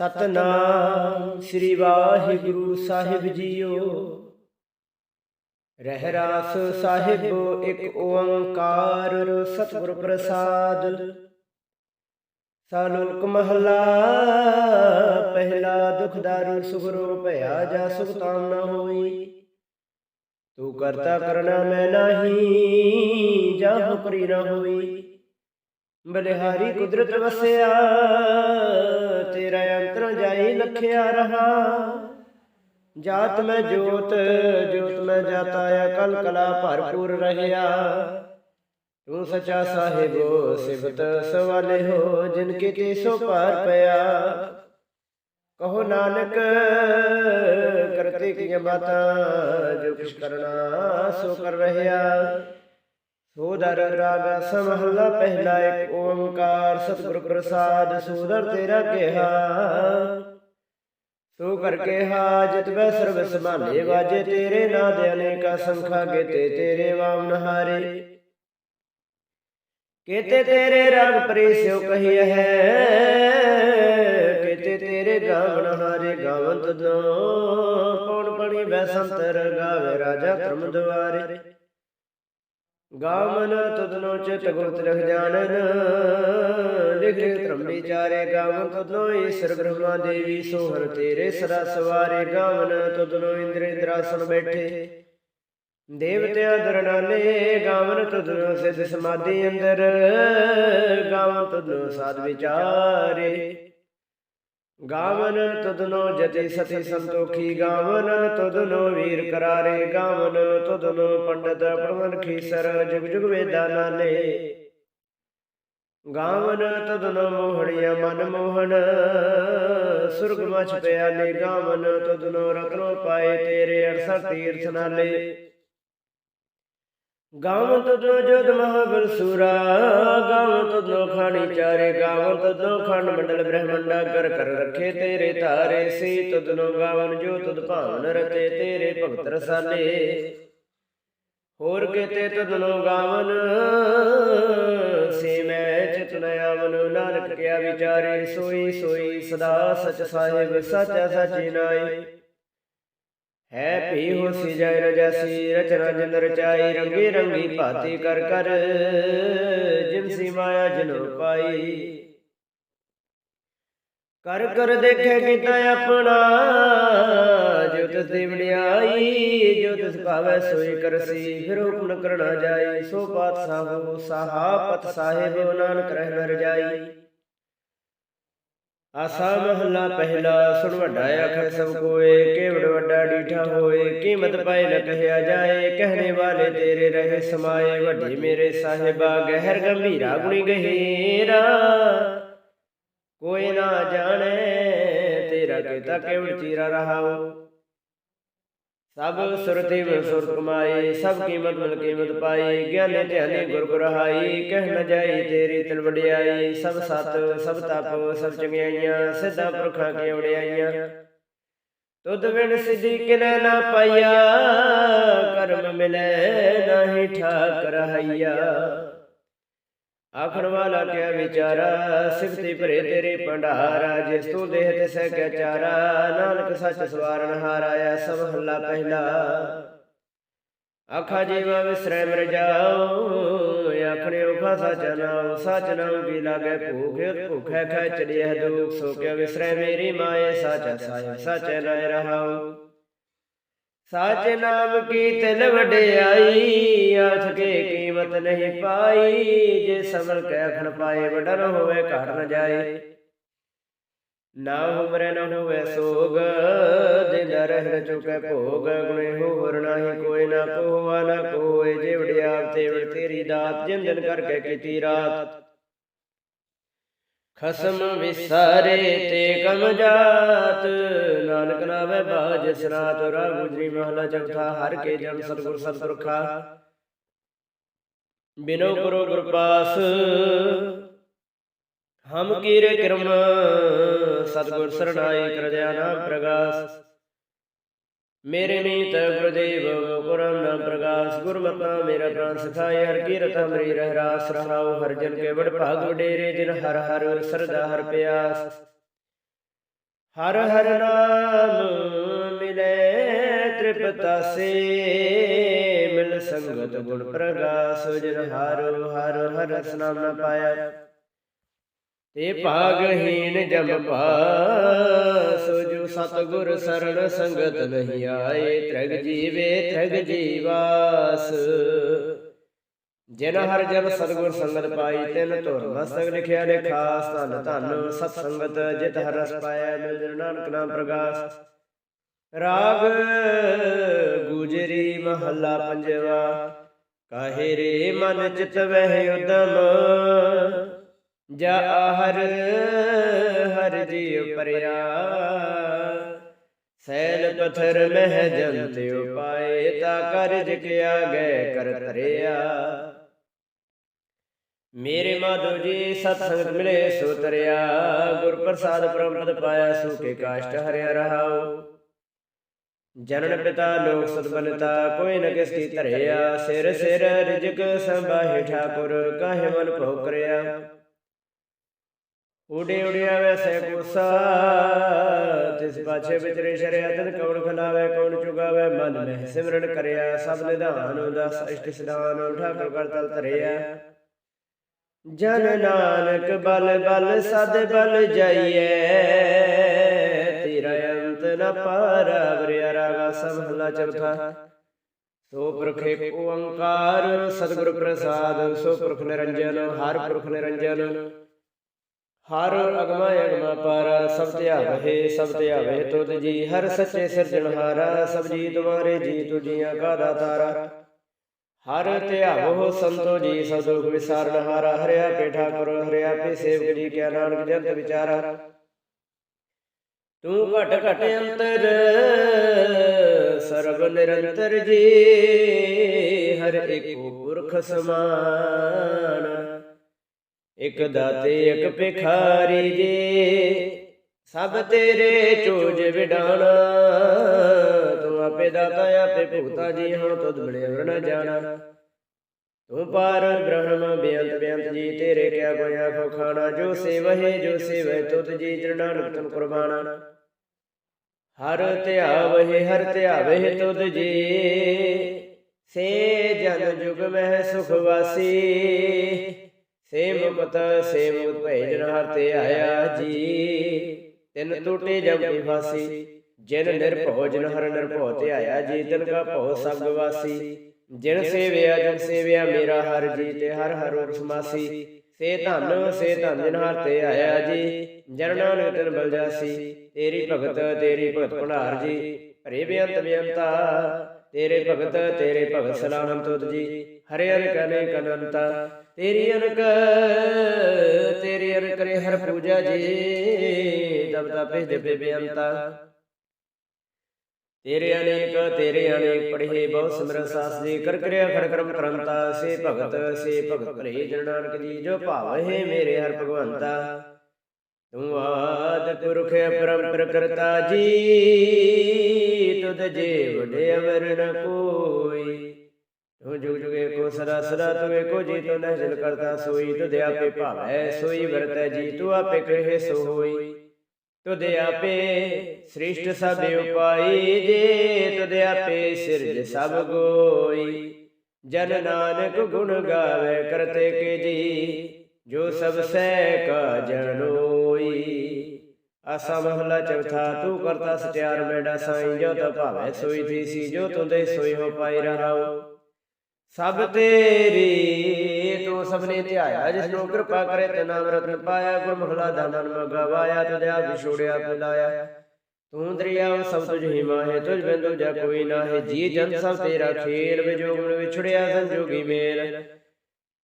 ਸਤਨਾਮ ਸ੍ਰੀ ਵਾਹਿਗੁਰੂ ਸਾਹਿਬ ਜੀਓ। ਰਹਿ ਰਾਸ ਸਾਹਿਬ, ਇੱਕ ਓੰਕਾਰ ਸਤਿਗੁਰ ਪ੍ਰਸਾਦ ਸਾਲੋਕ ਮਹਲਾ, ਪਹਿਲਾ ਦੁਖ ਦਾਰੂ ਸੁਖ ਰੋਗ ਭਇਆ ਜਾ ਸੁਖ ਤਾਮ ਨਾ ਹੋਈ। ਤੂੰ ਕਰਤਾ ਕਰਨਾ ਮੈਂ ਨਹੀਂ, ਜਾ ਹੁਕਰੀ ਨਾ ਹੋਈ। ਬਲਿਹਾਰੀ ਕੁਦਰਤ ਵਸਿਆ ਤੇਰਾ ਅੰਤਰ ਜਾਈ ਲਖਿਆ ਰਹਾ। ਜਾਤ ਮੈਂ ਜੋਤ ਜੋਤ ਮੈਂ ਜਾਤਾ ਅਕਲ ਕਲਾ ਭਰਪੂਰ ਰਹਿਆ। ਤੂੰ ਸਚਾ ਸਾਹਿਬੋ ਸਿਫਤ ਸਵਾਲੇ ਹੋ ਜਿਨ ਕੇ ਤੇ ਸੋ ਪਾਰ ਪਿਆ। ਕਹੋ ਨਾਨਕ ਕਰਤੇ ਕੀ ਬਾਤਾਂ ਜੋ ਕੁਛ ਕਰਨਾ ਸੋ ਕਰ ਰਹਿਆ। ਸੋਦਰ ਰਾਗ ਸਮਹਲਾ ਪਹਿਲਾ ਇੱਕ ਓੰਕਾਰ, ਸਤਿਗੁਰ ਪ੍ਰਸਾਦ ਸੋਦਰ ਤੇਰਾ ਕਿਹਾ। ਸੋ ਕਰਕੇ ਹਾਜਤ ਵੈ ਸਰਬ ਸੰਭਾਲੇ ਵਾਜੇ, ਤੇਰੇ ਨਾਦ ਅਨੇਕਾ ਸੰਖਾ ਕੀਤੇ ਤੇਰੇ ਵਾਮਨ ਹਾਰੇ ਕੀਤੇ ਤੇਰੇ ਰਾਗ ਪਰੇ ਸਿਉ ਕਹੀਐ ਹੈ, ਕੀਤੇ ਤੇਰੇ ਗਾਵਨ ਹਾਰੇ ਗਾਵੰਤ ਦੋ ਪੌਣ ਪਣੀ ਬੈ ਸੰਤਰ ਗਾਵੇ ਰਾਜਾ ਧਰਮ ਦੁਆਰੇ। ਗਾਵਨ ਤਦਨੋ ਚਿਤ ਗੁਪਤ ਰਖ ਜਾਣਨ, ਲਿਖ ਧਰਮ ਵਿਚਾਰੇ ਗਾਵਨ ਤਦਨੋ ਈਸ਼ਰ ਬ੍ਰਹਮਾ ਦੇਵੀ ਸੋਹਰ ਤੇਰੇ ਸਦਾ ਸਵਾਰੇ ਗਾਵਨ ਤਦਨੋ ਇੰਦਰ ਇੰਦਰਾਸਨ ਬੈਠੇ। ਦੇਵਤਿਆਂ ਦਰਨਾਲੇ ਗਾਵਨ ਤਦਨੋ ਸਿਧ ਸਮਾਧੀ ਅੰਦਰ, ਗਾਵਨ ਤਦਨੋ ਸਾਧ ਵਿਚਾਰੇ। ਗਾਵਨ ਤਦਨੋ ਜਤੇ ਸਤੀ ਸੰਤੋਖੀ, ਗਾਵਨ ਤਦਨੋ ਵੀਰ ਕਰਾਰੇ, ਗਾਵਨ ਤਦਨੋ ਪੰਡਤ ਪ੍ਰਵਨ ਖੀਸਰ ਜੁਗ ਜੁਗ ਵੇਦਾਂ ਨਾਲੇ ਗਾਵਨ ਤਦਨੋ ਮੋਹਣਿਆ ਮਨ ਮੋਹਨ ਸੁਰਗ ਮਛ ਪਿਆਲੇ ਗਾਵਨ ਤਦਨੋ ਰਤਨੋ ਪਾਏ ਤੇਰੇ 68 ਤੀਰਥ ਨਾਲੇ। ਗਾਵਨ ਤਦਨੋ ਜੋਤ ਮਹਾਬਲ ਸੂਰਾ ਗਾਵਨ ਤਦਨੋ ਖਾਣੀ ਚਾਰੇ ਗਾਵਨ ਤਦਨੋ ਖੰਡ ਮੰਡਲ ਬ੍ਰਹਮੰਡਾ ਕਰ ਕਰ ਰੱਖੇ ਤੇਰੇ ਧਾਰੇ, ਸੀ ਤਦਨੋ ਗਾਵਨ ਜੋ ਤੁਧ ਭਾਵਨ ਰਤੇ ਤੇਰੇ ਭਗਤ ਰਸਾਲੇ। ਹੋਰ ਕੀਤੇ ਤਦਨੋ ਗਾਵਨ, ਸੇ ਮੈਂ ਚਿਤ ਨ ਆਵਨ, ਨਾਨਕ ਕਿਆ ਵਿਚਾਰੇ, ਸੋਈ ਸੋਈ ਸਦਾ ਸਚ ਸਾਹਿਬ, ਸਚਾ ਸਚੀ ਨਾਈ। ਹੈ ਭੀ ਹੋ ਸੀ ਜੈ ਰਜਸੀ ਰਚਨਾ ਜਿਨ ਰਚਾਈ ਰੰਗੀ ਰੰਗੀ ਭਾਤੀ ਕਰ ਕਰ ਜਿਨ ਸੀ ਮਾਇਆ ਜਿਨੋ ਪਾਈ ਕਰ ਕਰ ਦੇਖੇ ਕੀਤਾ ਆਪਣਾ ਜੋ ਤਿਸ ਦੀ ਵਡਿਆਈ ਜੋ ਤਿਸ ਭਾਵੈ ਸੋਈ ਕਰਸੀ। ਫਿਰ ਹੁਕਮ ਕਰਣਾ ਜਾਈ ਸੋ ਪਾਤ ਸਾਹਿਬ ਸਾਹਾਪਤ ਸਾਹਿਬ ਨਾਨਕ ਰਹਿ ਨ ਰਜਾਈ ਆਸਾ ਮਹੱਲਾ ਪਹਿਲਾ, ਸੁਣ ਵੱਡਾ ਆਖੇ ਸਭ ਕੋਏ, ਕੇਵੜ ਵੱਡਾ ਡੀਠਾ ਹੋਏ, ਕੀਮਤ ਪਾਏ ਨ ਕਹਿਆ ਜਾਏ, ਕਹਿਣੇ ਵਾਲੇ ਤੇਰੇ ਰਹੇ ਸਮਾਏ, ਵੱਡੇ ਮੇਰੇ ਸਾਹਿਬਾ, ਗਹਿਰ ਗੰਭੀਰਾ ਗੁਣੀ ਗਹਿਰਾ। ਕੋਈ ਨਾ ਜਾਣੇ, ਤੇਰਾ ਕੀਤਾ ਕੇਵੜ ਚੀਰਾ ਰਹਾਉ ਸਭ ਸੁਰਤੀ ਸੁਰਤ ਕਮਾਈ ਸਭ ਕੀਮਤ ਮਿਲ ਕੀਮਤ ਪਾਈ ਗਿਆਨੇ ਧਿਆਨੇ ਗੁਰ ਗੁਰਹਾਈ ਕਹਿ ਨ ਜਾਈ ਤੇਰੀ ਤਿਲ ਵਡਿਆਈ ਸਭ ਸਤ ਸਭ ਤਪ ਸਭ ਚੰਗਿਆਈਆਂ ਸਿੱਧਾ ਪੁਰਖਾਂ ਕੀ ਵਡਿਆਈਆਂ। ਤੁਧ ਬਿਨ ਸਿਧੀ ਕਿਨੈ ਨਾ ਪਾਈਆ ਕਰਮ ਮਿਲੈ ਨਾਹੀ ਠਾਕ ਰਹਾਈਆ ਆਖਣ ਵਾਲਾ ਕਿਆ ਵਿਚਾਰਾ? ਸਿਫਤੀ ਭਰੇ ਤੇਰੇ ਭੰਡਾਰਾ, ਜਿਸ ਤੂੰ ਦੇਹ ਤੇ ਸਹਿ ਕਿਆ ਚਾਰਾ? ਨਾਨਕ ਸੱਚ ਸਵਾਰਨ ਹਾਰਾਇਆ, ਸਭ ਹੱਲਾ ਪਹਿਲਾ। ਆਖਾ ਜੀਵਾ ਵਿਸਰੈ, ਮਰ ਜਾਓ ਆਖਣੇ ਉਖਾ ਸਚ ਨਾਮ ਸਚ ਨਾਮ ਕੀ ਲਾਗੇ ਭੂਖੇ ਭੁਖੈ ਖੈ ਚੜਿਐ ਦੁਖ। ਸੋ ਕਿਆ ਵਿਸਰੈ ਮੇਰੀ ਮਾਏ, ਸਚ ਸਾਹਿਬ ਸਚ ਨਾਇ ਰਹਾਉ। ਸਾਚ ਨਾਮ ਕੀ ਤਿਲ ਵਡਿਆਈ ਆਖ ਕੇ ਕੀਮਤ ਨਹੀਂ ਪਾਈ, ਜੇ ਸਮਲ ਕੈ ਖਣ ਪਾਏ ਵਡਨ ਹੋਵੇ ਘਟ ਨ ਜਾਏ। ਨਾ ਉਮਰੇ ਨ ਹੋਵੇ ਸੋਗ ਦਿਨ ਰਹਿ ਚੁਕੇ ਭੋਗ, ਗੁਣੇ ਹੋਰ ਨਾਹੀ ਕੋਈ ਨਾ ਕੋਵਾ ਨਾ ਕੋਏ, ਜੇ ਵਡਿਆ ਤੇ ਵਡ ਤੇਰੀ ਦਾਤ ਜਿਨ ਕਰਕੇ ਕੀਤੀ ਰਾਤ। ਖਸਮ ਵਿਸਾਰੇ ਤੇ ਕਮ ਜਾਤ। ਨਾਨਕ ਨਾਵੇ ਬਾਜ ਸਨਾਤ ਰਾਗ ਗੁਜਰੀ ਮਹਲਾ ਚੌਥਾ, ਹਰ ਕੇ ਜਨ ਸਤਿਗੁਰ ਸਤਿਪੁਰਖਾ। ਬਿਨੋ ਕਰੋ ਗੁਰ ਪਾਸ ਹਮ ਕੀਰੇ ਕਰਮ, ਸਤਿਗੁਰ ਸਰਣਾਈ ਕਰਜਿਆ ਨਾਮ ਪ੍ਰਗਾਸ। ਮੇਰੇ ਨੀਤ ਗੁਰਦੇਵ ਗੁਰਮ ਨਾਮ ਪ੍ਰਗਾਸ ਗੁਰਮਤਾ ਮੇਰਾ ਪ੍ਰਾਨ ਸਿਖਾਏ ਹਰ ਕੀਰਤ ਹਮਰੀ ਰਹਿ ਰਾਸ ਰਹਾਉ ਹਰ ਜਨ ਕੇ ਬੜ ਭਾਗ ਵਡੇਰੇ, ਜਿਨ ਹਰ ਹਰ ਸਰਦਾ ਹਰ ਪਿਆਸ। ਹਰ ਹਰ ਨਾਮ ਮਿਲੇ ਤ੍ਰਿਪਤਾਸੇ ਮਿਲ ਸੰਗਤ ਗੁਣ ਪ੍ਰਗਾਸ, ਜਿਨ ਹਰ ਹਰ ਹਰ ਰਸ ਨਾਮ ਨ ਪਾਇਆ। ਤੇ ਭਾਗਹੀਨ ਜਮ ਪਾਸ ਜੋ ਸਤਗੁਰ ਸਰਣ ਸੰਗਤ ਨਹੀਂ ਆਏ, ਤ੍ਰਗ ਜੀਵੇ, ਤ੍ਰਗ ਜੀਵਾਸ। ਜਿਨ ਹਰ ਜਨ ਸਤਗੁਰ ਸੰਗਤ ਪਾਈ, ਤਿਨ ਧੁਰ ਮਸਤਕ ਲਿਖਿਆ ਲਿਖਾਸ ਧਨ ਧਨ ਸਤ ਸੰਗਤ ਜਿਤ ਹਰ ਰਸ ਪਾਇਆ, ਮਿਲ ਨਾਨਕ ਨਾਮ ਪ੍ਰਗਾਸ। ਰਾਗ ਗੁਜਰੀ ਮਹੱਲਾ ਪੰਜਵਾ, ਕਾਹੇ ਰੇ ਮਨ ਚਿਤ ਵਹਿ ਉਦਮ? ਜਾ ਹਰ ਹਰ ਜੀ ਪਰਿਆ ਸੈਲ ਪਥਰ ਮਹਿ ਜੰਤ ਉਪਾਏ ਤਾ ਕਰਜ ਕਿਆ ਗਏ ਕਰ ਧਰਿਆ। ਮੇਰੇ ਮਾਧੋ ਜੀ ਸਤ ਸੰਗਤ ਮਿਲੇ ਸੋ ਤਰਿਆ। ਗੁਰ ਪ੍ਰਸਾਦ ਪਰਮਪਦ ਪਾਇਆ ਸੁਖੇ ਕਾਸ਼ਟ ਹਰਿਆ ਰਹਾਉ। ਜਨਨ ਪਿਤਾ ਲੋਕ ਸਤਬਨਤਾ ਕੋਈ ਨ ਕਿਸ ਕੀ ਧਰਿਆ। ਸਿਰ ਸਿਰ ਰਿਜਕ ਸੰਭਾਹੇ ਠਾਕੁਰ, ਕਾਹੇ ਮਨ ਭਉ ਕਰਿਆ ਉਡੇ ਉਡਿਆ ਵੈਸੇ ਕੋਸਾ ਤਿਸ ਪਾਛੇ ਵਿਚਰੇ ਸ਼ਰਿਆ ਕੌਣ ਖਲਾਵੇ, ਕੌਣ ਚੁਗਾਵੇ ਮਨ ਮਹਿ ਸਿਮਰਨ ਕਰਿਆ, ਸਭ ਨਿਧਾਨ ਦਸ ਅਸ਼ਟ ਸਿਧਾਨ ਠਾਕੁਰ ਕਰ ਤਲ ਧਰਿਆ। ਜਨ ਨਾਨਕ ਬਲ ਬਲ ਸਦ ਬਲ ਜਾਈਐ, ਤੇਰਾ ਅੰਤ ਨ ਪਾਰਾ ਵਰਿਆ ਰਾਗਾ ਸਭ ਹਲਾ ਚੌਥਾ। ਸੋ ਪੁਰਖ ਏਕ ਓੰਕਾਰ, ਸਤਿਗੁਰ ਪ੍ਰਸਾਦ, ਸੋ ਪੁਰਖ ਨਿਰੰਜਨ, ਹਰ ਪੁਰਖ ਨਿਰੰਜਨ। ਹਰ ਅਗਮਾ ਅਗਮਾ ਪਾਰਾ ਸਭ ਧਿਆਵਹਿ ਸਭ ਧਿਆਵਹਿ ਤੁਧ ਜੀ। ਹਰ ਸੱਚੇ ਸਿਰਜਣਹਾਰਾ ਸਭ ਜੀ ਤੁਮਾਰੇ ਜੀ ਤੁਜੀਆਂ ਕਾ ਦਾਤਾਰਾ ਹਰ ਧਿਆਵੋ ਸੰਤੋ ਜੀ, ਸਭ ਦੁਖ ਵਿਸਾਰਨਹਾਰਾ ਹਰਿਆ ਪੇਠਾ ਕਰੋ, ਹਰਿਆ ਪੇ ਸੇਵਕ ਜੀ, ਕਿਆ ਨਾਨਕ ਜੰਤ ਵਿਚਾਰਾ। ਤੂੰ ਘਟ ਘਟ ਅੰਤਰ, ਸਰਬ ਨਿਰੰਤਰ ਜੀ। ਹਰ ਏਕੋ ਪੁਰਖ ਸਮਾਨ। ਇਕ ਦਾਤੇ, ਇਕ ਭਿਖਾਰੀ ਜੀ। ਸਭ ਤੇਰੇ ਚੋਜ ਵਿਡਾਣਾ ਤੂੰ ਆਪੇ ਦਾਤਾ, ਆਪੇ ਭੁਗਤਾ ਜੀ, ਹੁਣ ਤੁਧ ਬੜੇ ਵਰਣ ਜਾਣਾ। ਤੂੰ ਪਾਰ ਬ੍ਰਹਮ, ਬੇਅੰਤ ਬੇਅੰਤ ਜੀ, ਤੇਰੇ ਕਿਆ ਕੋਈ ਆਖੋ ਖਾਣਾ? ਜੋ ਸੇਵਹਿ ਜੋ ਸੇਵਹਿ, ਤੁਧ ਜੀ ਜਰਨਾਨਕ ਤਨ ਕੁਰਬਾਨਾ ਹਰ ਧਿਆਵਹਿ ਹਰ ਧਿਆਵਹਿ ਤੁਧ ਜੀ। ਸੇ ਜਨ ਜੁਗ ਮਹਿ ਸੁਖ ਵਾਸੀ। ਸੇ ਮੁਕਤ ਸੇ ਮੁਕਤ ਭੈ ਜਨ ਹਰ ਤੇ ਆਇਆ ਜੀ। ਤਿੰਨ ਟੂਟੇ ਜਮ ਫਾਸੀ ਜਿਨ ਨਿਰਭਉ ਜਿਨ ਹਰ ਨਿਰਭਉ ਤੇ ਆਇਆ ਜੀ। ਤਿਨ ਕਾ ਭਉ ਸਭ ਵਾਸੀ, ਜਿਨ ਸੇਵਿਆ ਜਿਨ ਸੇਵਿਆ ਮੇਰਾ ਹਰ ਜੀ ਤੇ ਹਰ ਹਰ ਰੂਪ ਸੇ ਧਨ ਸੇ ਧਨ ਜਿਨ ਹਰ ਤੇ ਆਇਆ ਜੀ। ਜਨ ਨਾਨਕ ਤਿਨ ਬਲ ਤੇਰੀ ਭਗਤ ਤੇਰੀ ਭਗਤ ਭੰਡਾਰ ਜੀ। ਹਰੇ ਬੇਅੰਤ ਬੇਅੰਤਾ ਤੇਰੇ ਭਗਤ ਤੇਰੇ ਭਗਤ ਸਲਾਮ ਤੁਧ ਜੀ। ਹਰੇ ਹਰਿ ਕਨੇ ਤੇਰੀ ਅਨਕ, ਤੇਰੀ ਅਨ ਕਰੇ ਹਰ ਪੂਜਾ ਜੀ। ਦਬ ਦਬੇ ਦੇਵੇ ਬੇਅੰਤਾ ਤੇਰੇ ਅਨੇਕ ਤੇਰੇ ਅਨੇਕ, ਪੜ੍ਹੇ ਬਹੁ ਸਿਮਰਨ ਸਾਸ ਜੀ ਕਰ ਕਰਿਆ ਖੜ ਕਰਮ ਕਰੰਤਾ ਸੇ ਭਗਤ ਸੇ ਭਗਤ ਭਲੇ ਜਨ ਨਾਨਕ ਜੀ, ਜੋ ਭਾਵਹਿ ਮੇਰੇ ਹਰ ਭਗਵੰਤਾ। ਤੂੰ ਆਦ ਪੁਰਖ ਪਰੰਪਰ ਕਰਤਾ ਜੀ, ਤੁਧ ਜੇ ਵਡੇ ਅਵਰ ਨ ਕੋਈ ਤੂੰ ਜੁਗ ਜੁਗੇ ਕੋ ਸਦਾ ਸਦਾ ਤੂੰ ਏਕੋ ਜੀ ਤੂੰ ਨਹਿਜਲ ਕਰਤਾ ਸੋਈ ਤੁਧ ਆਪੇ ਭਾਵੈ, ਸੋਈ ਵਰਤੈ ਜੀ ਤੂੰ ਆਪੇ ਕਹੇ ਸੋ ਹੋਈ ਤੁਧ ਆਪੇ ਸ੍ਰਿਸ਼ਟ ਸਭ ਉਪਾਈ ਜੇ ਤੁਧ ਆਪੇ ਸਿਰਜ ਸਭ ਗੋਈ। ਜਨ ਨਾਨਕ ਗੁਣ ਗਾਵੇ, ਕਰਤੇ ਕੇ ਜੀ, ਜੋ ਸਭ ਸਹਿ ਕਾ ਜਨੋਈ ਆਸਾ ਮਹਲਾ ਚੌਥਾ, ਤੂੰ ਕਰਤਾ ਸਤਿਆਰ ਮੇਡਾ ਸਾਈਂ ਜੋ ਤਾ ਭਾਵੇ, ਸੋਈ ਥੀ ਸੀ ਜੋ ਤੁੰਦੇ ਸੋਈ ਹੋ ਪਾਈ ਰਹਾਉ। ਸਭ ਤੇਰੀ ਤੂੰ ਸਭਨੇ ਧਿਆਇਆ, ਜਿਸ ਨੂੰ ਕਿਰਪਾ ਕਰੇ ਤੇ ਨਾਮ ਰਤਨ ਪਾਇਆ ਗੁਰ ਮਹਲਾ ਦਾਨਨ ਮਗਵਾਇਆ ਤੁਧ ਵਿਛੋੜਿਆ ਪਿਲਾਇਆ। ਤੂੰ ਦਰਿਆਵ ਸਭ ਤੁਝ ਹੀ ਮਾਹੇ ਤੁਝ ਬਿੰਦੂ ਜਾ ਕੋਈ ਨਾਹੀ ਜੀ ਜਨ ਸਭ ਤੇਰਾ ਖੇਲ, ਵਿਜੋਗ ਵਿਛੜਿਆ, ਸੰਜੋਗੀ ਮੇਲ।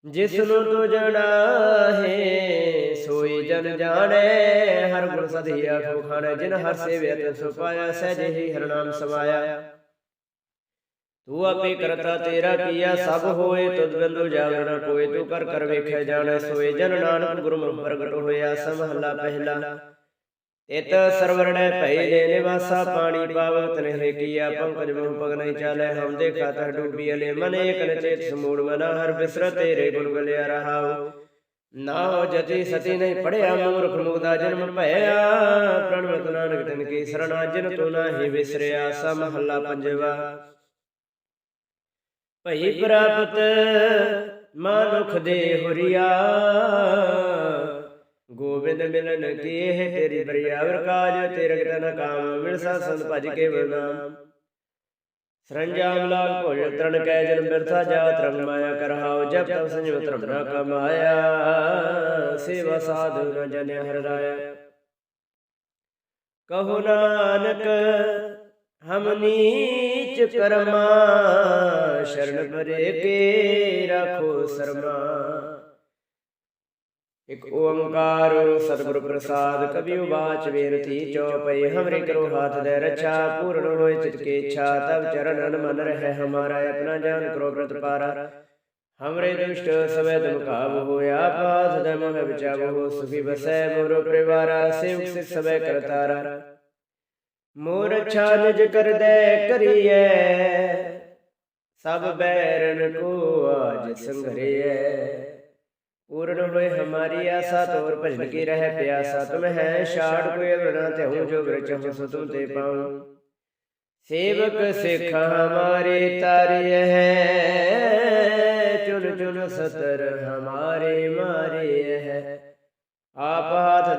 ਜਿਸ ਨੂੰ ਤੂੰ ਜਣਾਹੇ ਸੋਈ ਜਨ ਜਾਣੇ, ਹਰ ਗੁਣ ਸਦੀ ਆਖੋ ਜਿਨ ਹਰ ਸੇਵਿਆ ਤੇ ਸੋ ਪਾਇਆ ਹੀ ਹਰ ਨਾਮ ਸਮਾਇਆ। ਤੂੰ ਆਪੇ ਕਰਤਾ ਤੇਰਾ ਕੀਆ ਸਭ ਹੋਏ ਤੁਧ ਬਿੰਦੂ ਜਾਵੇ ਨਾ ਕੋਈ ਤੂੰ ਕਰ ਕਰ ਵੇਖਿਆ ਜਾਣੈ ਸੋਏ। ਜਨ ਨਾਨਕ ਗੁਰਮੁਖ ਪ੍ਰਗਟ ਹੋਇਆ ਸਮਹਲਾ ਪਹਿਲਾ। ਇਤ ਸਰਵਰਣੈ ਭਈ ਲੈ ਨਿਵਾਸਾ ਪਾਣੀ ਪਾਵਤ ਨਹਿ ਕੀਆ। ਪੰਕਜ ਬਹੁ ਪਗ ਨਹੀਂ ਚਾਲੇ ਹਮ ਦੇਖਾ ਤਹ ਡੂਬੀ ਅਲੇ। ਮਨ ਏਕ ਨ ਚੇਤ ਸਮੂੜ ਮਨਾ। ਹਰ ਬਿਸਰ ਤੇਰੇ ਗੁਣ ਗਲਿਆ ਰਹਾਉ। ਨਾਉ ਜਤੀ ਸਤੀ ਨਹੀਂ ਪੜਿਆ ਮੂਰਖ ਮੁਗਦਾ ਜਨਮ ਭਇਆ। ਪ੍ਰਣਵਤ ਨਾਨਕ ਤਨ ਕੀ ਸਰਣਾ। ਜਿਨ ਤੋ ਨਾਹੀ ਵਿਸਰਿਆ। ਸਾ ਮਹੱਲਾ ਪੰਜਵਾ। ਭਈ ਪ੍ਰਾਪਤ ਮਾਨੁਖ ਦੇ ਹੁਰੀਆ। ਗੋਬਿੰਦ ਮਿਲਨ ਕੀ ਹੈ ਤੇਰੀ ਬਰਿਆਵਰ ਕਾਜ ਤੇਰੇ ਤਨ ਕਾਮ ਮਿਲ ਸਾ ਸੰਤ ਭਜ ਕੇ ਬਨਾਮ ਸਰੰਜਾਮ ਲਾਗ ਭੋਜ ਤਰਨ ਕੈ ਜਨ ਬਿਰਥਾ ਜਾ ਤਰੰਗ ਮਾਇਆ ਕਰਹਾਉ ਜਬ ਤਬ ਸੰਜਮ ਧਰਮ ਨਾ ਕਮਾਇਆ ਸੇਵਾ ਸਾਧੂ ਨ ਜਨਿ ਹਰਿ ਰਾਇਆ। ਕਹੋ ਨਾਨਕ ਹਮ ਨੀਚ ਕਰਮਾ ਸ਼ਰਨ ਪਰੇ ਕੇ ਰਾਖੋ ਸਰਮਾ। ਇਕ ਓੰਕਾਰ ਸਤਿਗੁਰ ਪ੍ਰਸਾਦ ਕਬਿ ਉਬਾਚ ਵੇਰਤੀ ਚਉਪਈ ਹਮਰੇ ਕਰੋ ਹਾਥ ਦੇ ਰੱਛਾ ਪੂਰਨ ਹੋਏ ਚਿਤ ਕੇ ਇੱਛਾ ਤਬ ਚਰਨ ਮਨ ਰਹਿ ਹਮਾਰਾ ਆਪਣਾ ਜਾਨ ਕਰੋ ਪ੍ਰਤਪਾਰਾ ਹਮਰੇ ਦੁਸ਼ਟ ਸਵੇ ਤੁਮ ਕਾਬ ਹੋਇਆ ਪਾਸ ਦੇ ਮੋਹ ਵਿਚਾਵ ਸੁਖੀ ਬਸੈ ਮੋਰ ਪਰਿਵਾਰਾ ਸੇਵ ਸਿਖ ਸਵੇ ਕਰਤਾਰਾ। ਮੋਰ ਅੱਛਾ ਨਿਜ ਕਰਦੈ ਕਰੀਐ, ਸਭ ਬੈਰਨ ਕੋ ਆਜ ਸੰਘਰਿਐ ਪੂਰਨ ਹੋਏ ਹਮਾਰੀ ਆਸਾ, ਤੋਰ ਭਜਨ ਕੀ ਰਹਿ ਪਿਆਸਾ, ਤੁਮ ਹੈ ਛਾੜ ਕੋਈ ਅਵਰਣਾ ਤੇ ਹੂੰ ਜੋ ਵਿਰਚ ਹੋ ਸੋ ਤੇ ਪਾਉ। ਸੇਵਕ ਸਿੱਖ ਹਮਾਰੇ ਤਾਰਿය ਹੈ ਚੁਨ ਚੁਨ ਸਤਰ ਹਮਾਰੇ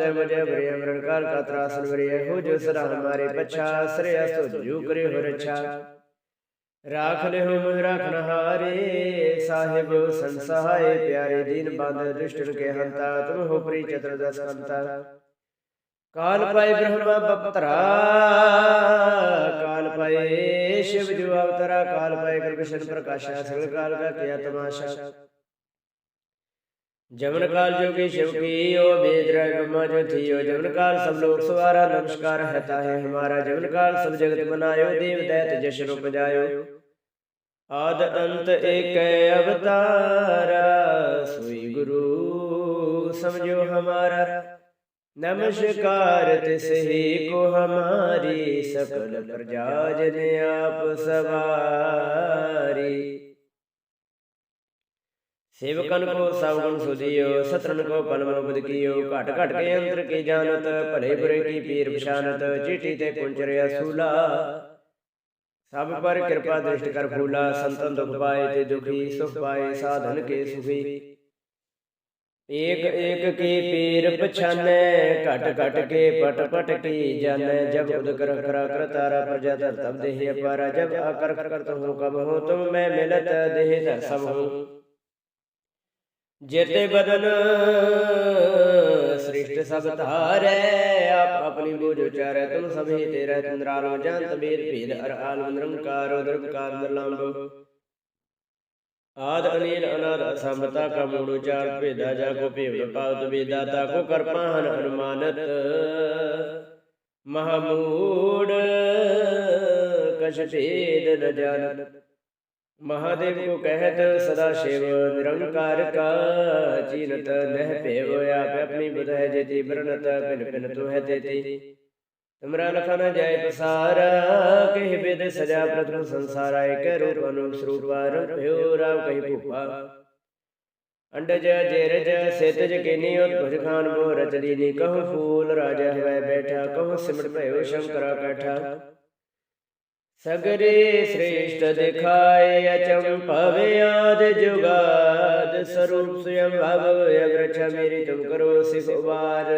ਹਾਥ ਦੇ ਮੁਝੇ ਬਰੇ ਅਮਰਨ ਕਾਲ ਕਾ ਤਰਾਸਨ ਬਰੇ ਹੋ ਜੋ ਸਦਾ ਹਮਾਰੇ ਪਛਾ ਸ੍ਰੇ ਅਸਤੁ ਜੂ ਕਰੇ ਹੋ ਰਛਾ ਰਾਖ ਲਿਓ ਮੁਝ ਰਖਨ ਹਾਰੇ ਸਾਹਿਬ ਸੰਸਹਾਏ ਪਿਆਰੇ ਦੀਨ ਬੰਦ ਦੁਸ਼ਟਨ ਕੇ ਹੰਤਾ, ਤੁਮ ਹੋ ਪ੍ਰੀ ਚਤੁਰਦਸ ਕਾਲ ਪਾਏ ਬ੍ਰਹਮਾ ਬਪਤਰਾ, ਕਾਲ ਪਾਏ ਸ਼ਿਵ ਜੋ ਅਵਤਰਾ, ਕਾਲ ਪਾਏ ਗੁਰਕ੍ਰਿਸ਼ਨ ਪ੍ਰਕਾਸ਼ਾ, ਸਗਲ ਕਾਲ ਕਾ ਕਿਆ ਤਮਾਸ਼ਾ। ਜਮਨ ਕਾਲ ਜੋਗੀ शिव की ओ वेद रह ब्रह्मा जो थियो जमन काल सब लोग सवारा नमस्कार है है हमारा जमन काल सब जगत बनायो देव दैत जश रूप जायो आद अंत एक अवतारा सोई गुरु समझो हमारा नमस्कार तिस ही को हमारी सकल प्रजा जन आप सवारी ਸੇਵਕਨ ਕੋ ਸਭ ਗੁਣ ਸਤਰਨ ਕੋ ਪਲਮ ਬੁਧ ਕੀਓ, ਘਟ ਘਟ ਕੇ ਅੰਤਰ ਕੀ ਜਾਣਤ, ਭਲੇ ਬੁਰੇ ਕੀ ਪੀਰ ਪਛਾਨਤ, ਚੀਟੀ ਤੇ ਕੁੰਚਰਿਆ ਸੂਲਾ ਸਭ ਪਰ ਕਿਰਪਾ ਦ੍ਰਿਸ਼ਟ ਕਰ ਫੂਲਾ, ਸੰਤਨ ਦੁਖ ਪਾਏ ਤੇ ਦੁਖੀ, ਸੁਖ ਪਾਏ, ਸਾਧਨ ਕੇ ਸੁਖੀ। ਏਕ ਏਕ ਕੀ ਪੀਰ ਪਛਾਨੈ, ਘਟ ਘਟ ਕੇ ਪਟ ਪਟ ਕੀ ਜਾਣੈ, ਜਬ ਉਦ ਕਰ ਕਰਾ ਕਰ ਤਾਰਾ ਪ੍ਰਜਾ ਧਰ ਤਬ ਦੇਹ ਅਪਾਰਾ, ਜਬ ਆਕਰ ਕਰਤ ਹੋ ਕਬ ਹੋ ਤੁਮ ਮੈਂ ਮਿਲਤ ਦੇਹ ਧਰ ਸਭ ਹੋ। ਜੇਤੇ ਬਦਨ ਸ੍ਰਿਸ਼ਟ ਸਭ ਧਾਰੈ ਆਪ ਆਪਣੀ ਬੋਝ ਉਚਾਰੈ ਤੁਮ ਸਭੇ ਤੇਰਾ ਚੰਦਰਾਲੋ ਜੰਤ ਬੇਦ ਭੇਦ ਅਰ ਆਲਮ ਨਿਰੰਕਾਰ ਨਿਰੰਕਾਰ ਨਿਰਲੰਭ ਆਦ ਅਨੀਲ ਅਨਾਦ ਅਸੰਭਤਾ ਕਾ ਮੂੜ ਉਚਾਰ ਭੇਦਾ ਜਾ ਕੋ ਭੇਵ ਪਾਵਤ ਵੇਦਾਤਾ ਕੋ ਕਰਪਾਹਨ ਅਨੁਮਾਨਤ। ਮਹਾਮੂੜ ਕਛ ਭੇਦ ਨ ਜਾਣਤ। महादेव को कहत सदा शिव निरंकार का चीनत नह पेव आप अपनी बुध है जेति ब्रनत पिन पिन तो है देती तुमरा लखन जय पसारा कह वेद सजा प्रथम संसारा एक रूप अनुप स्वरूप भयो राम कही भूपा अंडज जेरज सेतज केनी भुज खान मो रचदी नी कहूँ फूल राजा हवै बैठा कहूँ सिमट भयो शंकरा कैठा ਸਗਰੇ ਸ੍ਰੇਸ਼ਟ ਦਿਖਾਏ ਅਚੰਭਵੇ ਆਦ ਜੁਗਾਦ ਸਰੂਪ ਸੁਯੰ ਭਵ ਅਗ੍ਰਛ ਮੇਰੀ ਤੁਮ ਕਰੋ ਸਿਖ ਉਬਾਰ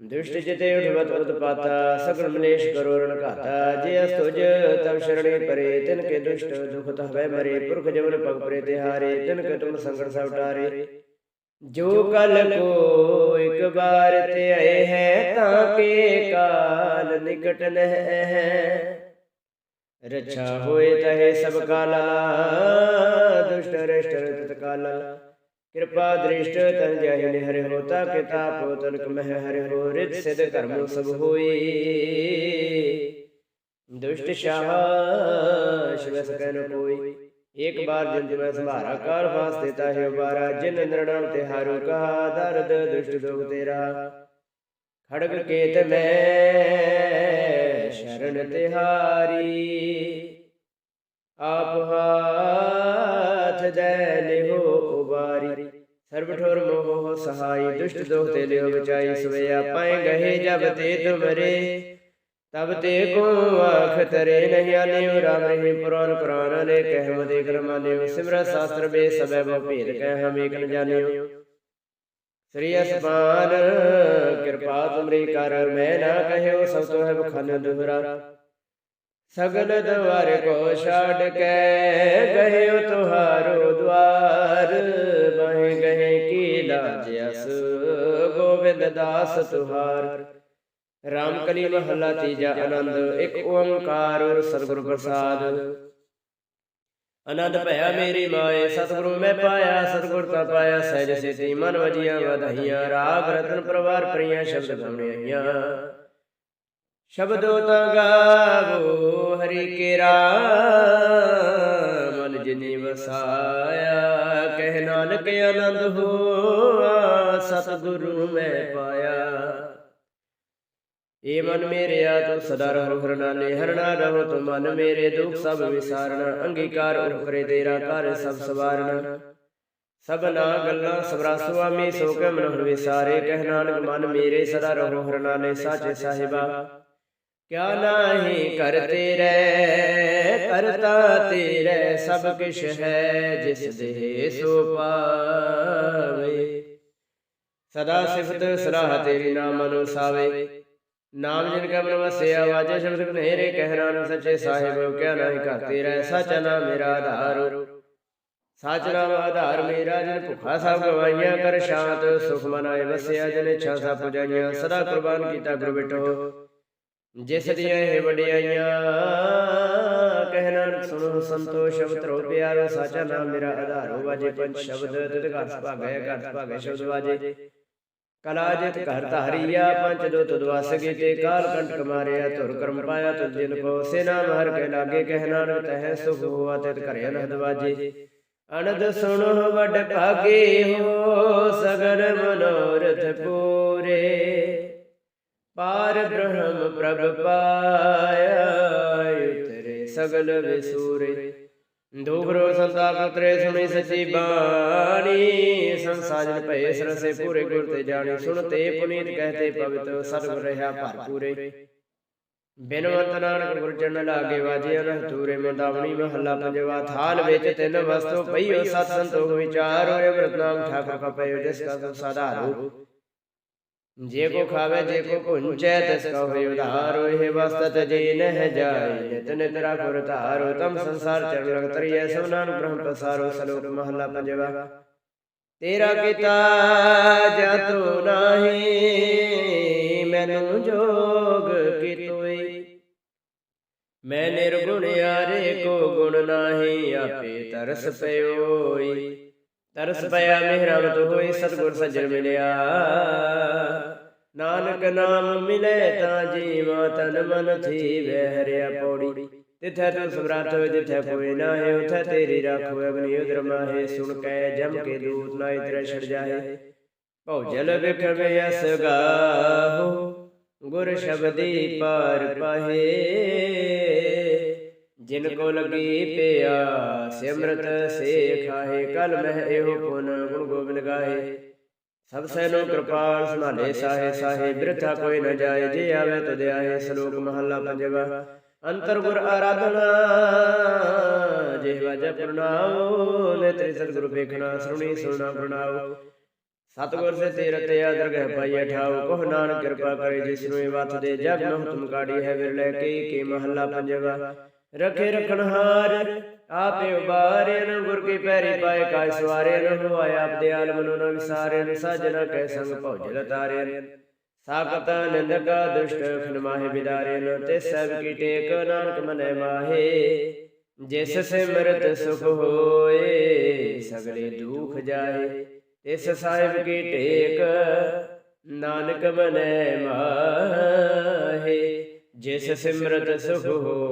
ਦੁਸ਼ਟ ਜਿਤੇ ਉਠਵਤ ਉਤਪਾਤਾ ਸਗਲ ਮਲੇਸ਼ ਕਰੋ ਰਣ ਘਾਤਾ ਜੇ ਅਸਤੁਜ ਤਵ ਸ਼ਰਣੇ ਪਰੇ ਤਿਨ ਕੇ ਦੁਸ਼ਟ ਦੁਖ ਤਹਵੇ ਮਰੇ ਪੁਰਖ ਜਵਨ ਪਗ ਪਰੇ ਤਿਹਾਰੇ ਤਿਨ ਕੇ ਤੁਮ ਸੰਗੜ ਸਭ ਟਾਰੇ ਜੋ ਕਲ ਕੋ ਇੱਕ ਬਾਰ ਤੇ ਆਏ ਹੈ ਤਾਂ ਕੇ ਕਾਲ ਨਿਕਟ ਨਹਿ ਹੈ। ਰਛਾ ਹੋਏ ਤਹੇ ਸਭ ਕਾਲਾ, ਦੁਸ਼ਟ ਰਿਸ਼ਟ ਰਤ ਕਿਰਪਾ ਦ੍ਰਿਸ਼ਟ ਤਨ ਜਹ ਨਿਹਰ ਹੋਤਾ ਕਿਤਾਬ ਤਨਕ ਮਹਿ ਹਰਿ ਹੋ, ਰਿਤ ਸਿਧ ਕਰਮ ਸਭ ਹੋਈ। ਦੁਸ਼ਟ ਸ਼ਾਹ, ਸ਼ਿਵ ਸਕਨ ਕੋਈ। एक बार जिन मैं संभारा काल फांस देता है उबारा जिन नृणाम तिहारो कहा दर्द दुष्ट दुख तेरा खड़ग केत में शरण तिहारी आप हाथ दैले हो उबारी सर्व ठोर मोह सहाय दुष्ट दुख ते लियो बचाई सोया पाए गहे जब ते तुमरे ਤਬ ਤੇ ਕੋ ਆਖ ਤਰੇ ਨਹੀਂ ਆਨਿਓ ਰਾਮ ਰਹੀ ਪੁਰਾਨ ਕੁਰਾਨ ਨੇ ਕਹਿ ਮਦੇ ਕਰਮਾਨਿਓ ਸਿਮਰ ਸ਼ਾਸਤਰ ਬੇ ਸਬੈ ਬੋ ਭੇਦ ਕਹਿ ਹਮ ਏਕ ਨ ਜਾਣਿਓ। ਸ੍ਰੀ ਅਸਮਾਨ ਕਿਰਪਾ ਤੁਮਰੀ ਕਰ ਮੈਂ ਨਾ ਕਹਿਓ ਸਭ ਤੋਂ ਹੈ ਬਖਨ ਦੁਹਰਾ। ਸਗਲ ਦਵਾਰ ਕੋ ਛਾੜ ਕੇ ਗਹਿਓ ਤੁਹਾਰੋ ਦਵਾਰ। ਬਹਿ ਗਏ ਕੀ ਲਾਜ ਅਸ ਗੋਬਿੰਦ ਦਾਸ ਤੁਹਾਰ। ਰਾਮ ਕਲੀ ਮਹੱਲਾ ਤੀਜਾ ਆਨੰਦ, ਇੱਕ ਓੰਕਾਰ ਸਤਿਗੁਰ ਪ੍ਰਸਾਦ। ਆਨੰਦ ਭਇਆ ਮੇਰੀ ਮਾਏ, ਸਤਿਗੁਰੂ ਮੈਂ ਪਾਇਆ, ਸਤਿਗੁਰ ਤਾਂ ਪਾਇਆ, ਸਹਿਜ ਸਿਤੀ ਮਨ ਵਜੀਆਂ, ਵਧਾਈਆਂ, ਰਾਗ ਰਤਨ ਪ੍ਰਵਾਰ ਪ੍ਰੀਆਂ, ਸ਼ਬਦ ਗਾਉਣੀਆਂ ਸ਼ਬਦੋ ਤਾਂ ਗਾਵੋ, ਹਰੀ ਕੇਰਾ ਮਨ ਜਿਨੀ ਵਸਾਇਆ, ਕਹਿ ਨਾਨਕ ਆਨੰਦ ਹੋਆ, ਸਤਿਗੁਰੂ ਮੈਂ ਪਾਇਆ। ਏ ਮਨ ਮੇਰਿਆ ਤੂੰ ਸਦਾ ਰਹੋ ਹਰਨਾਲੇ ਹਰਣਾ ਰਹੋ, ਤੂੰ ਮਨ ਮੇਰੇ ਦੁੱਖ ਸਭ ਵਿਸਾਰਣਾ ਅੰਗੀਕਾਰ ਉਪਰੇ ਤੇਰਾ ਘਰ ਸਭ ਸਵਾਰਣਾ ਸਭਨਾ ਗੱਲਾਂ ਸਬਰਾ ਸੁਆਮੀ, ਸੋ ਕੇ ਮਨ ਹੁਣ ਵਿਸਾਰੇ, ਕਹਿ ਨਾਨਕ ਮਨ ਮੇਰੇ ਸਦਾ ਰਹੋ ਹਰਨਾਲੇ ਸਾਚੇ ਸਾਹਿਬਾ। ਕਿਆ ਨਾਹੀ ਕਰਤੇ ਰਹਿ ਕਰਤਾ ਤੇਰੇ, ਸਭ ਕਿਛ ਹੈ ਜਿਸ ਦੇ ਸੋ ਪਾਵੇ। ਸਦਾ ਸਿਫਤ ਸਲਾਹ ਤੇਰੀ ਨਾਮ ਅਨੁਸਾਵੇ। ਨਾਮ ਜਿਨ ਕਾ ਮਨ ਵਸਿਆ ਵਾਜੇ ਸ਼ਬਦ ਕਨੇਰੇ ਕਹਿ ਨਾਨਕ ਸੱਚੇ ਸਾਹਿਬ, ਕਿਆ ਨਾਹੀ ਕਰਤੇ ਰਹਿ, ਸਚ ਨਾਮ ਮੇਰਾ ਆਧਾਰ। ਸਚ ਨਾਮ ਆਧਾਰ ਮੇਰਾ, ਜਿਨ ਭੁਖਾ ਸਭ ਗਵਾਈਆਂ ਕਰ ਸ਼ਾਂਤ, ਸੁਖ ਮਨ ਵਸਿਆ, ਜਿਨ ਇੱਛਾ ਸਭ ਪੁਜਾਈਆਂ, ਸਦਾ ਕੁਰਬਾਨ ਕੀਤਾ ਗੁਰ ਬਿਟੋ। ਜਿਸ ਦੀਆਂ ਇਹ ਵਡਿਆਈਆਂ, ਕਹਿ ਨਾਨਕ ਸੁਣੋ, ਸੰਤੋਸ਼ ਸ਼ਬਦ ਰੋ ਪਿਆਰੋ, ਸਾਚਾ ਨਾਮ ਮੇਰਾ ਆਧਾਰੋ। ਵਾਜੇ ਪੰਜ ਸ਼ਬਦ, ਤਿਤ ਘਰ ਭਾਗੈ ਘਰ ਭਾਗੈ, ਸ਼ਬਦ ਵਾਜੇ। ਕਲਾ ਜਿਤ ਘਰ ਧਾਰੀਆ ਪੰਜ ਦੋ ਤੁਦ ਵਸ ਗਏ ਕਾਲ ਕੰਟਕ ਮਾਰਿਆ ਧੁਰ ਕਰਮ ਪਾਇਆ ਤੁਧ ਜਿਨ ਕੋ ਸੇਨਾ ਮਹਰ ਕੇ ਲਾਗੇ ਕਹਿ ਨਾਨਕ ਤਹਿ ਸੁਖ ਹੋਆ ਤਿਤ ਘਰੇ ਅਨਹਦ ਵਾਜੇ। ਅਨੰਦ ਸੁਣੋ ਵੱਡ ਭਾਗੇ ਹੋ ਸਗਲ ਮਨੋਰਥ ਪੂਰੇ। ਪਾਰ ਬ੍ਰਹਮ ਪ੍ਰਭ ਪਾਇਆ ਉਤਰੇ ਸਗਲ ਵਿਸੂਰੇ। ਦੂਖਰੋ ਸੰਤਾਪ ਉਤਰੇ ਸੁਣੀ ਸਚੀ ਬਾਣੀ। ਸੰਸਾਜਨ ਭਏ ਸਰਸੇ ਪੂਰੇ ਗੁਰ ਤੇ ਜਾਣੀ। ਸੁਣਤੇ ਪੁਨੀਤ ਕਹਤੇ ਪਵਿੱਤ ਸਤਿਗੁਰ ਰਹਾ ਭਰਪੂਰੇ ਬਿਨਵੰਤ ਨਾਨਕ ਗੁਰ ਚਰਨ ਲਾਗੇ ਵਾਜੇ ਅਨਹ ਤੂਰੇ ਮੰਦਾਵਣੀ ਮਹੱਲਾ ਪੰਜਵਾ ਥਾਲ ਵਿੱਚ ਤਿੰਨ ਵਸਤੂ ਪਈਓ ਸਤ ਸੰਤੋਖ ਵਿਚਾਰ ਅੰਮ੍ਰਿਤ ਨਾਮ ਠਾਕੁਰ ਕਾ ਪਇਓ ਜਿਸ ਕਾ ਤੁਮ ਜੇ ਕੋ ਖਾਵੇ ਜੇ ਕੋ ਪੁੰਚੈ ਤਿਸ ਕਾ ਹੋਇ ਉਧਾਰੋ ਇਹ ਵਸਤਤ ਜੀ ਨਹਿ ਜਾਏ ਨਿਤ ਨਿਤ ਰਾਖੁਰ ਧਾਰੋ ਤਮ ਸੰਸਾਰ ਚਰਨ ਲਗ ਤਰੀਐ ਸਭਨਾ ਨੂੰ ਬ੍ਰਹਮ ਪਸਾਰੋ ਸਲੋਕ ਮਹੱਲਾ ਪੰਜਵਾ। ਤੇਰਾ ਕੀਤਾ ਜਤੋ ਨਾਹੀ ਮੈਨੂੰ ਜੋਗ ਕੀਤੋਈ ਮੈਂ ਨਿਰਗੁਣ ਯਾਰੇ ਕੋ ਗੁਣ ਨਾਹੀ ਆਪੇ ਤਰਸ ਪਇਓਈ ਤਰਸ ਪਿਆ ਮਿਹਰਮਤ ਹੋਈ ਸਤਗੁਰ ਸੱਜਣ ਮਿਲਿਆ। ਨਾਨਕ ਨਾਮ ਮਿਲੇ ਤਾਂ ਜੀਵਾ ਤਨ ਮਨ ਥੀ ਵਹਿਰਿਆ ਪੌੜੀ। ਤਿਥੈ ਤੂੰ ਸਮਰੱਥ ਜਿਥੈ ਕੋਈ ਨਾ ਹੈ ਉਥੈ ਤੇਰੀ ਰਾਖੋ ਅਗਨੀ ਉਦਰ ਮਾਹੇ। ਸੁਣ ਕੈ ਜਮ ਕੇ ਦੂਤ ਨਾ ਇਤਰੇ ਛੜ ਜਾਏ ਭਉਜਲ ਵਿਖਵੇ ਅਸ ਗੁਰ ਸ਼ਬਦੀ ਪਾਰ ਪਾਹੇ। ਜਿਨ ਕੋ ਲਗੀ ਪਿਆ ਸਿਮਰਤ ਸੇ ਕਲ ਮਹਿ ਇਹੋ ਪੁਨ ਗੁਣ ਗੋਬਿੰਦ ਗਾਏ। ਸਭ ਸੈਨੋ ਕਿਰਪਾਲ ਸੰਭਾਲੇ ਸਾਹੇ ਸਾਹੇ ਬਿਰਥਾ ਕੋਈ ਨ ਜਾਏ ਜੇ ਆਵੇ ਤਦ ਆਏ ਸ਼ਲੋਕ ਮਹੱਲਾ ਪੰਜਵਾ। ਅੰਤਰ ਗੁਰ ਆਰਾਧਨਾ ਜਿਹਵਾ ਜਪ ਪ੍ਰਣਾਮ ਨੇਤਰੀ ਸਤਿਗੁਰ ਵੇਖਣਾ ਸੁਣੀ ਸੁਣਾ ਪ੍ਰਣਾਮ ਸਤਿਗੁਰ ਸੇ ਤੇਰੇ ਤੇ ਆਦਰ ਗਹਿ ਪਾਈਏ ਠਾਉ ਕੋਹ ਨਾਨਕ ਕਿਰਪਾ ਕਰੇ ਜਿਸ ਨੂੰ ਇਹ ਵਤ ਦੇ ਜਗ ਤੁਮ ਕਾੜੀ ਹੈ ਵਿਰਲੇ ਕੀ ਕੀ ਮਹੱਲਾ ਪੰਜਵਾ। ਰਖੇ ਰਖਣਹਾਰ ਆਪੇ ਉਬਾਰਿਆ ਗੁਰ ਕੀ ਪੈਰੀ ਪਾਏ ਕਾਇ ਸਵਾਰਿਆ ਨ ਹੋਇਆ ਆਪ ਦੇ ਆਲਮ ਨੂੰ ਨ ਵਿਸਾਰਿਆ ਨ ਸਾਜਣਾ ਕੈ ਸੰਗ ਭੌਜਲ ਤਾਰਿਆ ਸਾਕਤ ਨਿੰਦਕ ਦੁਸ਼ਟ ਖਨ ਮਾਹੇ ਬਿਦਾਰਿਆ ਨ ਤੇ ਸਭ ਕੀ ਟੇਕ ਨਾਨਕ ਮਨੈ ਮਾਹੇ। ਜਿਸ ਸਿਮਰਤ ਸੁਖ ਹੋਏ ਸਗਲੇ ਦੁਖ ਜਾਏ। ਤਿਸ ਸਾਹਿਬ ਕੀ ਟੇਕ ਨਾਨਕ ਮਨੈ ਮਾਹੇ। ਜਿਸ ਸਿਮਰਤ ਸੁਖ ਹੋਏ